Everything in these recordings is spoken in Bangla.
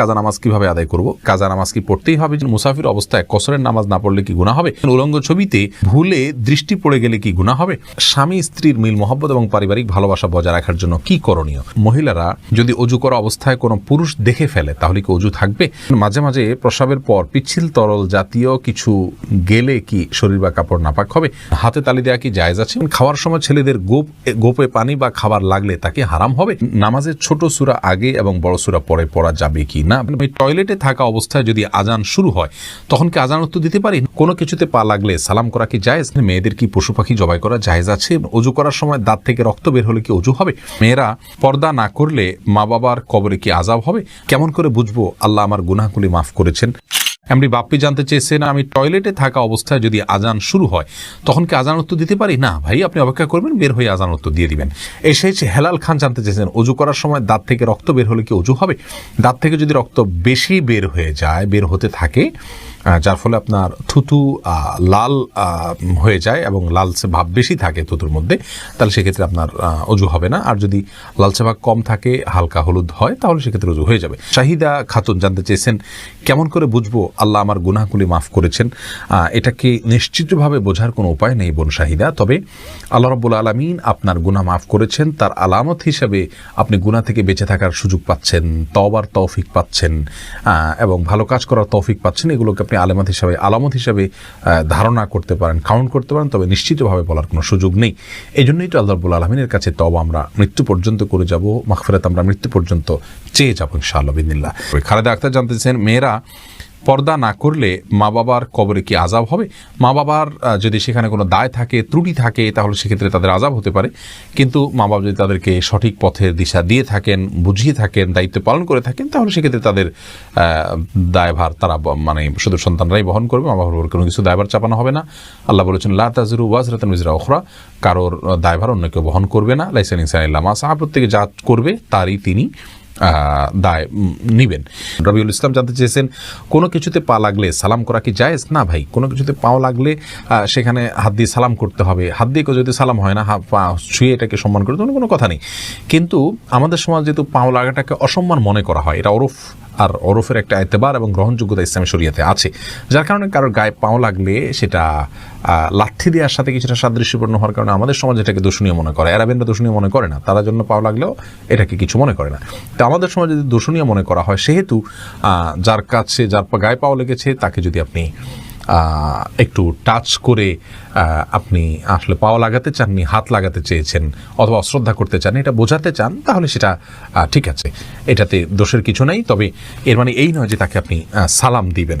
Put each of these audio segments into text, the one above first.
কাজা নামাজ কীভাবে আদায় করব? কাজা নামাজ কি পড়তেই হবে? মুসাফির অবস্থায় কসরের নামাজ না পড়লে কি গুণা হবে? উলঙ্গ ছবিতে ভুলে দৃষ্টি পড়ে গেলে কি গুণা হবে? স্বামী, স্ত্রীর মিল, মহব্বত এবং পারিবারিক ভালোবাসা বজায় রাখার জন্য কি করণীয়? মহিলারা যদি অজু করা অবস্থায় কোনো পুরুষ দেখে ফেলে, তাহলে কি অজু থাকবে? মাঝে মাঝে প্রসাবের পর পিচ্ছিল, তরল জাতীয় কিছু গেলে কি শরীর বা কাপড় নাপাক হবে? হাতে তালি দেওয়া কি জায়েজ আছে? খাওয়ার সময় ছেলেদের গোপ, গোপে পানি বা খাবার লাগলে তাকে হারাম হবে? নামাজের ছোট সুরা আগে এবং বড় সুরা পরে পড়া যাবে কি না আমি টয়লেটে থাকা অবস্থায় যদি আজান শুরু হয়, তখন কি আজান উত্তর দিতে পারি? কোনো কিছুতে পা লাগলে সালাম করা কি জায়েজ? মেয়েদের কি পশু পাখি জবাই করা জায়েজ আছে? অজু করার সময় দাঁত থেকে রক্ত বের হলে কি অজু হবে? মেয়েরা পর্দা না করলে মা বাবার কবরে কি আজাব হবে? কেমন করে বুঝব আল্লাহ আমার গুনাহগুলি মাফ করেছেন? এমনি বাপ্পি জানতে চেয়েছেন, আমি টয়লেটে থাকা অবস্থায় যদি আজান শুরু হয়, তখন কি আজান উত্তর দিতে পারি? না, ভাই, আপনি অপেক্ষা করবেন, বের হয়ে আজান উত্তর দিয়ে দিবেন। এসেছে হেলাল খান জানতে চেয়েছেন, অজু করার সময় দাঁত থেকে রক্ত বের হলে কি অজু হবে? দাঁত থেকে যদি রক্ত বেশি বের হয়ে যায়, বের হতে থাকে যার ফলে আপনার থুতু লাল হয়ে যায় এবং লালচে ভাব বেশি থাকে থুতুর মধ্যে, তাহলে সেক্ষেত্রে আপনার অজু হবে না। আর যদি লালচে ভাব কম থাকে, হালকা হলুদ হয়, তাহলে সেক্ষেত্রে অজু হয়ে যাবে। শাহিদা খাতুন জানতে চেয়েছেন, কেমন করে বুঝব আল্লাহ আমার গুনাহগুলি মাফ করেছেন? এটাকে নিশ্চিতভাবে বোঝার কোনো উপায় নেই বোন শাহিদা। তবে আল্লাহ রব্বুল আলমিন আপনার গুনাহ মাফ করেছেন, তার আলামত হিসাবে আপনি গুনাহ থেকে বেঁচে থাকার সুযোগ পাচ্ছেন, তওবার তৌফিক পাচ্ছেন এবং ভালো কাজ করার তৌফিক পাচ্ছেন, এগুলোকে আপনি আলামত হিসাবে আলামত হিসাবে ধারণা করতে পারেন কাউন্ট করতে পারেন, তবে নিশ্চিতভাবে বলার কোনো সুযোগ নেই। এই জন্যই তো আল্লাহ রবুল্লা আলমিনের কাছে তব আমরা মৃত্যু পর্যন্ত করে যাব মাখফিরাত আমরা মৃত্যু পর্যন্ত চেয়ে যাব ইনশাআল্লাহ বিদিল্লা খালেদা আক্তার জানতেছেন মেয়েরা পর্দা না করলে মা বাবার কবরে কি আজাব হবে? মা বাবার যদি সেখানে কোনো দায় থাকে, ত্রুটি থাকে, তাহলে সেক্ষেত্রে তাদের আজাব হতে পারে। কিন্তু মা বাবা যদি তাদেরকে সঠিক পথের দিশা দিয়ে থাকেন, বুঝিয়ে থাকেন, দায়িত্ব পালন করে থাকেন, তাহলে সেক্ষেত্রে তাদের দায়ভার তারা মানে শুধু সন্তানরাই বহন করবে, মা বাবার কোনো কিছু দায়ভার চাপানো হবে না। আল্লাহ বলেছেন, লা তাজরু ওয়াজরাতান উজরা উখরা। কারোর দায়ভার অন্য কেউ বহন করবে না। লাইসেন ইনসান ইল্লামা সাহা, প্রত্যেকে যা করবে, তারই তিনি দায় নিবেন। রবিউল ইসলাম জানতে চেয়েছেন, কোনো কিছুতে পা লাগলে সালাম করা কি জায়েজ? না ভাই, কোনো কিছুতে পাও লাগলে সেখানে হাত দিয়ে সালাম করতে হবে। হাত দিয়ে যদি সালাম হয় না পা ছুঁয়ে এটাকে সম্মান করে তখন কোনো কথা নেই। কিন্তু আমাদের সমাজ যেহেতু পাও লাগাটাকে অসম্মান মনে করা হয়, এটা ওরফ আর ওরফের একটা এতেবার এবং গ্রহণযোগ্যতা ইসলামী শরিয়াতে আছে। যার কারণে কারোর গায়ে পাও লাগলে সেটা লাঠি দেওয়ার সাথে কিছুটা সাদৃশ্যপূর্ণ হওয়ার কারণে আমাদের সমাজ এটাকে দূষণীয় মনে করে। অ্যারাবেনরা দূষণীয় মনে করে না। তারা জন্য পাও লাগলেও এটাকে কিছু মনে করে না। তো আমাদের সমাজ যদি দূষণীয় মনে করা হয়, সেহেতু যার কাছে, যার গায়ে পাও লেগেছে, তাকে যদি আপনি একটু টাচ করে আপনি আসলে পাওয়া লাগাতে চাননি হাত লাগাতে চেয়েছেন অথবা অশ্রদ্ধা করতে চান, এটা বোঝাতে চান, তাহলে সেটা ঠিক আছে। এটাতে দোষের কিছু নাই, তবে এর মানে এই নয় যে তাকে আপনি সালাম দিবেন।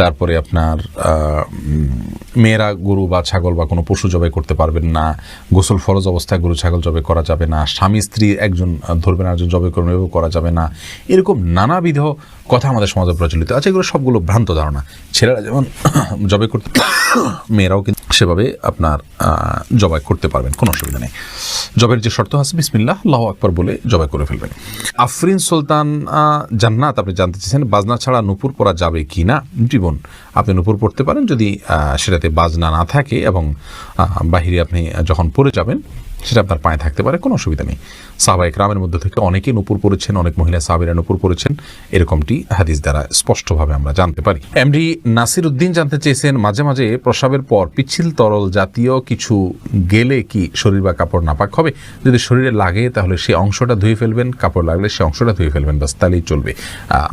তারপরে আপনার মেয়েরা গরু বা ছাগল বা কোনো পশু জবাই করতে পারবেন না, গোসল ফরজ অবস্থায় গরু ছাগল জবাই করা যাবে না, স্বামী স্ত্রী একজন ধরবেন একজন জবাই এভাবে করা যাবে না। এরকম নানাবিধ কথা আমাদের সমাজে প্রচলিত আছে, এগুলো সবগুলো ভ্রান্ত ধারণা। ছেলেরা যেমন জবাই করতে মেয়েরাও কিন্তু সেভাবে আপনার জবাই করতে পারবেন, কোনো অসুবিধা নেই। জবের যে শর্ত আছে, বিসমিল্লাহ, আল্লাহ আকবর বলে জবাই করে ফেলবেন। আফরিন সুলতান জান্নাত, আপনি জানতে চেয়েছেন, বাজনা ছাড়া নুপুর পরা যাবে কি না জীবন আপনি নুপুর পড়তে পারেন। যদি সেটাতে বাজনা না থাকে এবং বাহিরে আপনি যখন পড়ে যাবেন সেটা আপনার পায়ে থাকতে পারে, কোনো অসুবিধা নেই। সাহাবা একরামের মধ্যে থেকে অনেকেই নুপুর পড়েছেন, অনেক মহিলা সাহাবিরা নুপুর পড়েছেন, এরকমটি হাদিস দ্বারা স্পষ্টভাবে আমরা জানতে পারি। এমডি নাসির উদ্দিন জানতে চেয়েছেন, মাঝে মাঝে প্রসাবের পর পিচ্ছিল তরল জাতীয় কিছু গেলে কি শরীর বা কাপড় নাপাক হবে? যদি শরীরে লাগে, তাহলে সেই অংশটা ধুয়ে ফেলবেন, কাপড় লাগলে সেই অংশটা ধুয়ে ফেলবেন বাস তাহলেই চলবে।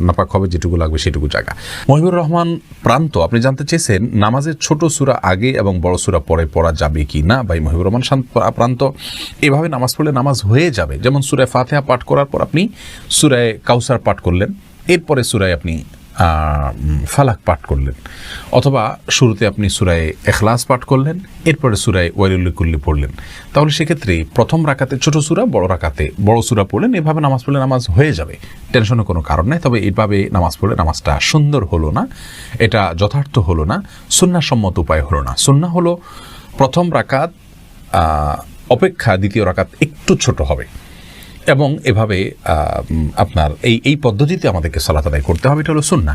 নাপাক হবে যেটুকু লাগবে সেটুকু জায়গা। মহিবুর রহমান প্রান্ত, আপনি জানতে চেয়েছেন, নামাজের ছোট সুরা আগে এবং বড় সুরা পরে পড়া যাবে কি না? ভাই মহিবুর রহমান প্রান্ত। এভাবে নামাজ পড়লে নামাজ হয়ে যাবে। যেমন সুরায় ফাতেহা পাঠ করার পর আপনি সুরায় কাউসার পাঠ করলেন, এরপরে সুরায় আপনি ফালাক পাঠ করলেন, অথবা শুরুতে আপনি সুরায় এখলাস পাঠ করলেন, এরপরে সুরায় ওয়াইলুল্লিকুল্লি পড়লেন। তাহলে সেক্ষেত্রে প্রথম রাকাতে, ছোট সুরা, বড় রাকাতে বড় সুরা পড়লেন, এভাবে নামাজ পড়লে নামাজ হয়ে যাবে। টেনশনের কোনো কারণ নেই, তবে এইভাবে নামাজ পড়লে নামাজটা সুন্দর হলো না, এটা যথার্থ হলো না, সুন্নাসম্মত উপায় হলো না। সুন্না হলো প্রথম রাকাত অপেক্ষা দ্বিতীয় রাকাত একটু ছোট হবে। এবং এভাবে আপনার এই এই পদ্ধতিতে আমাদেরকে সালাত আদায় করতে হবে, এটা হলো সুন্না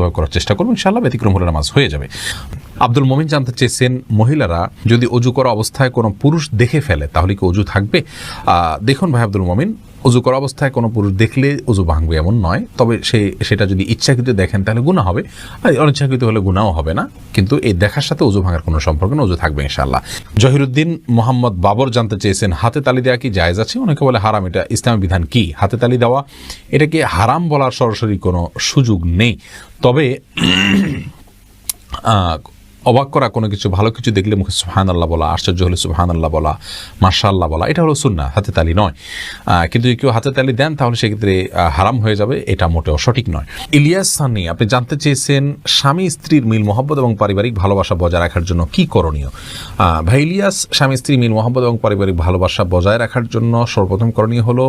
সুন্নাসম্মতভাবে করার চেষ্টা করব। ইনশাআল্লাহ ব্যতিক্রম হলে নামাজ হয়ে যাবে। আব্দুল মমিন জানতে চেয়েছেন, মহিলারা যদি অজু করা অবস্থায় কোনো পুরুষ দেখে ফেলে, তাহলে কি অজু থাকবে? দেখুন ভাই আব্দুল মমিন, অজু করা অবস্থায় কোনো পুরুষ দেখলে অজু ভাঙবে এমন নয়। তবে সে, সেটা যদি ইচ্ছাকৃত দেখেন, তাহলে গুণা হবে। আর অনিচ্ছাকৃত হলে গুণাও হবে না। কিন্তু এই দেখার সাথে অজু ভাঙার কোনো সম্পর্ক না অজু থাকবে ইনশাআল্লাহ। জহিরুদ্দিন মোহাম্মদ বাবর জানতে চেয়েছেন, হাতে তালি দেওয়া কি জায়জ আছে? অনেকে বলে হারাম, এটা ইসলামী বিধান কি? হাতে তালি দেওয়া এটাকে হারাম বলার সরাসরি কোনো সুযোগ নেই? তবে অবাক করা কোনো কিছু, ভালো কিছু দেখলে মুখে সুহান আল্লাহ বলা, আশ্চর্য হলে সুহান আল্লাহ বলা মার্শা আল্লাহ বলা, এটা হলো সুন্না হাতে তালি নয়। কিন্তু যদি কেউ হাতে তালি দেন, তাহলে সেক্ষেত্রে হারাম হয়ে যাবে, এটা মোটেও সঠিক নয়। ইলিয়াস সানি আপনি জানতে চেয়েছেন স্বামী স্ত্রীর মিল মহব্বত এবং পারিবারিক ভালোবাসা বজায় রাখার জন্য কি করণীয়? ভাই ইলিয়াস, স্বামী স্ত্রী মিল মহব্বত এবং পারিবারিক ভালোবাসা বজায় রাখার জন্য সর্বপ্রথম করণীয় হলো,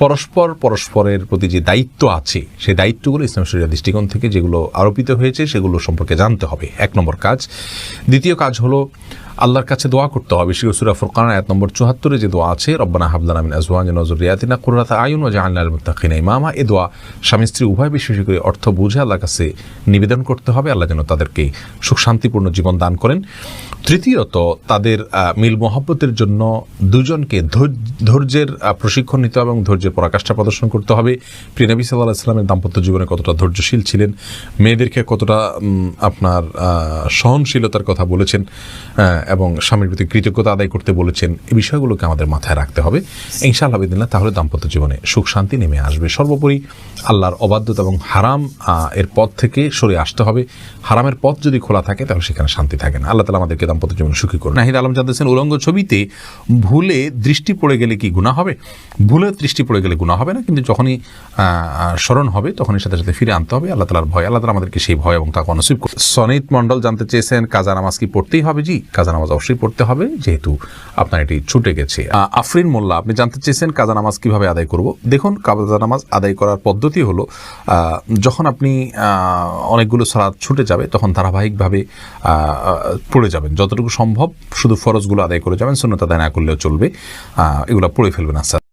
পরস্পর পরস্পরের প্রতি যে দায়িত্ব আছে, সেই দায়িত্বগুলো ইসলাম শরীরের দৃষ্টিকোণ থেকে যেগুলো আরোপিত হয়েছে, সেগুলো সম্পর্কে জানতে হবে। এক নম্বর কাজ দ্বিতীয় কাজ হলো আল্লাহর কাছে দোয়া করতে হবে। বিশেষ সুরা ফুরকান, আয়াত নম্বর চুহাত্তরে যে দোয়া আছে, রব্বানা হাবলানা মিন আজওয়াজিনা ওয়া যুররিয়াতিনা কুররাতা আয়ুন ওয়া জাআলনা লিল মুত্তাকিনা ইমামা। এই দোয়া স্বামী স্ত্রী উভয় বিশেষ করে অর্থ বুঝে আল্লাহর কাছে নিবেদন করতে হবে। আল্লাহ যেন তাদেরকে সুখ শান্তিপূর্ণ জীবন দান করেন। তৃতীয়ত, তাদের মিল মহব্বতের জন্য দুজনকে ধৈর্য- ধৈর্যের প্রশিক্ষণ নিতে হবে এবং ধৈর্যের পরাকাষ্ঠা প্রদর্শন করতে হবে। প্রিয় নবী সাল্লাহ ইসলামের দাম্পত্য জীবনে কতটা ধৈর্যশীল ছিলেন, মেয়েদেরকে কতটা আপনার সহনশীলতার কথা বলেছেন এবং স্বামীর প্রতি কৃতজ্ঞতা আদায় করতে বলেছেন, এই বিষয়গুলোকে আমাদের মাথায় রাখতে হবে। ইনশাআল্লাহ বিদিল্লাহ তাহলে দাম্পত্য জীবনে সুখ শান্তি নেমে আসবে। সর্বোপরি আল্লাহর অবাধ্যতা এবং হারাম এর পথ থেকে সরে আসতে হবে। হারামের পথ যদি খোলা থাকে তাহলে সেখানে শান্তি থাকে না। আল্লাহ তালা আমাদেরকে দাম্পত্য জীবন সুখী করুন। নাহিদ আলম জানতেছেন, উলঙ্গ ছবিতে ভুলে দৃষ্টি পড়ে গেলে কি গুণা হবে? ভুলে দৃষ্টি পড়ে গেলে গুণা হবে না, কিন্তু যখনই স্মরণ হবে, তখনই সাথে সাথে ফিরে আনতে হবে। আল্লাহ তালার ভয়, আল্লাহ তালা আমাদেরকে সেই ভয় এবং তাকে অনসিব সনিত মণ্ডল জানতে চেয়েছেন, কাজা নামাজ কি পড়তেই হবে? জি, কাজা নামাজ অবশ্যই পড়তে হবে, যেহেতু আপনার এটি ছুটে গেছে। আফরিন মোল্লা, আপনি জানতে চেয়েছেন কাজা নামাজ কীভাবে আদায় করব। দেখুন, কাজা নামাজ আদায় করার পদ্ধতি হলো যখন আপনি অনেকগুলো সালাদ ছুটে যাবে, তখন ধারাবাহিকভাবে পড়ে যাবেন। যতটুকু সম্ভব শুধু ফরজগুলো আদায় করে যাবেন শূন্যতা আদায় না করলেও চলবে। এগুলো পড়ে ফেলবেন আস্তে।